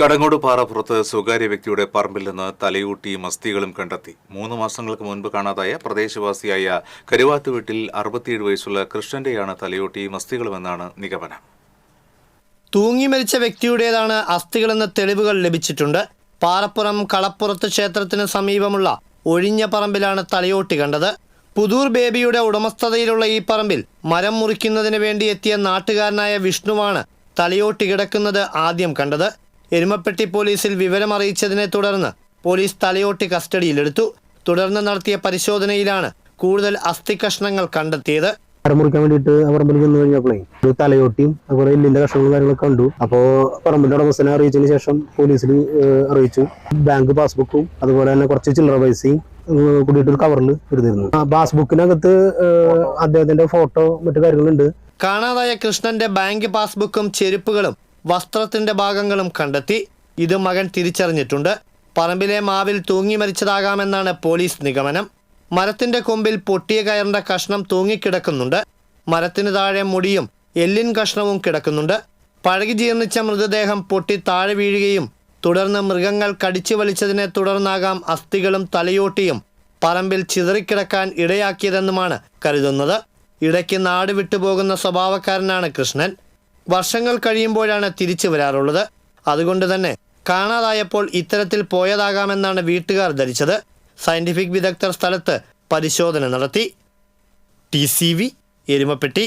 കടങ്ങോട് പാറപ്പുറത്ത് സ്വകാര്യ വ്യക്തിയുടെ പറമ്പിൽ നിന്ന് തലയൂട്ടി മസ്തികളും കണ്ടെത്തി. മൂന്ന് മാസങ്ങൾക്ക് മുൻപ് കാണാതായ പ്രദേശവാസിയായ കരുവാത്ത് വീട്ടിൽ അറുപത്തിയേഴ് വയസ്സുള്ള കൃഷ്ണന്റെയാണ് തലയൂട്ടി മസ്തികളുമെന്നാണ് നിഗമനം. തൂങ്ങി മരിച്ച വ്യക്തിയുടേതാണ് അസ്ഥികളെന്ന തെളിവുകൾ ലഭിച്ചിട്ടുണ്ട്. പാറപ്പുറം കളപ്പുറത്ത് ക്ഷേത്രത്തിന് സമീപമുള്ള ഒഴിഞ്ഞ പറമ്പിലാണ് തലയോട്ടി കണ്ടത്. പുതൂർ ബേബിയുടെ ഉടമസ്ഥതയിലുള്ള ഈ പറമ്പിൽ മരം മുറിക്കുന്നതിന് വേണ്ടി എത്തിയ നാട്ടുകാരനായ വിഷ്ണുവാണ് തലയോട്ടി കിടക്കുന്നത് ആദ്യം കണ്ടത്. എരുമപ്പെട്ടി പോലീസിൽ വിവരമറിയിച്ചതിനെ തുടർന്ന് പോലീസ് തലയോട്ടി കസ്റ്റഡിയിലെടുത്തു. തുടർന്ന് നടത്തിയ പരിശോധനയിലാണ് കൂടുതൽ അസ്ഥി കഷ്ണങ്ങൾ കണ്ടെത്തിയത്. മുറിക്കാൻ വേണ്ടിയിട്ട് ആ പറമ്പിൽ ചെന്ന് കഴിഞ്ഞപ്പോഴേ ഒരു തലയോട്ടിയും അതുപോലെ എല്ലിന്റെ കഷ്ണങ്ങളും കാര്യങ്ങളൊക്കെ കണ്ടു. അപ്പോ പറമ്പിന്റെ ഉടമസ്ഥനെ അറിയിച്ചതിന് ശേഷം പോലീസിൽ അറിയിച്ചു. ബാങ്ക് പാസ്ബുക്കും അതുപോലെ തന്നെ കുറച്ച് ചില്ലറ പൈസയും കൂടിയിട്ട് ഒരു കവറിൽ എടുത്തിരുന്നു പാസ്ബുക്കിനകത്ത് അദ്ദേഹത്തിന്റെ ഫോട്ടോ മറ്റു കാര്യങ്ങളുണ്ട്. കാണാതായ കൃഷ്ണന്റെ ബാങ്ക് പാസ്ബുക്കും ചെരുപ്പുകളും വസ്ത്രത്തിന്റെ ഭാഗങ്ങളും കണ്ടെത്തി. ഇത് മകൻ തിരിച്ചറിഞ്ഞിട്ടുണ്ട്. പറമ്പിലെ മാവിൽ തൂങ്ങി മരിച്ചതാകാമെന്നാണ് പോലീസ് നിഗമനം. മരത്തിന്റെ കൊമ്പിൽ പൊട്ടിയ കയറിന്റെ കഷ്ണം തൂങ്ങിക്കിടക്കുന്നുണ്ട്. മരത്തിന് താഴെ മുടിയും എല്ലിൻ കഷ്ണവും കിടക്കുന്നുണ്ട്. പഴകി ജീർണിച്ച മൃതദേഹം പൊട്ടി താഴെ വീഴുകയും തുടർന്ന് മൃഗങ്ങൾ കടിച്ചു വലിച്ചതിനെ തുടർന്നാകാം അസ്ഥികളും തലയോട്ടിയും പറമ്പിൽ ചിതറിക്കിടക്കാൻ ഇടയാക്കിയതെന്നുമാണ് കരുതുന്നത്. ഇടയ്ക്ക് നാട് വിട്ടുപോകുന്ന സ്വഭാവക്കാരനാണ് കൃഷ്ണൻ. വർഷങ്ങൾ കഴിയുമ്പോഴാണ് തിരിച്ചു വരാറുള്ളത്. അതുകൊണ്ട് തന്നെ കാണാതായപ്പോൾ ഇത്തരത്തിൽ പോയതാകാമെന്നാണ് വീട്ടുകാർ ധരിച്ചത്. സയന്റിഫിക് വിദഗ്ധർ സ്ഥലത്ത് പരിശോധന നടത്തി. T C V Erumapetty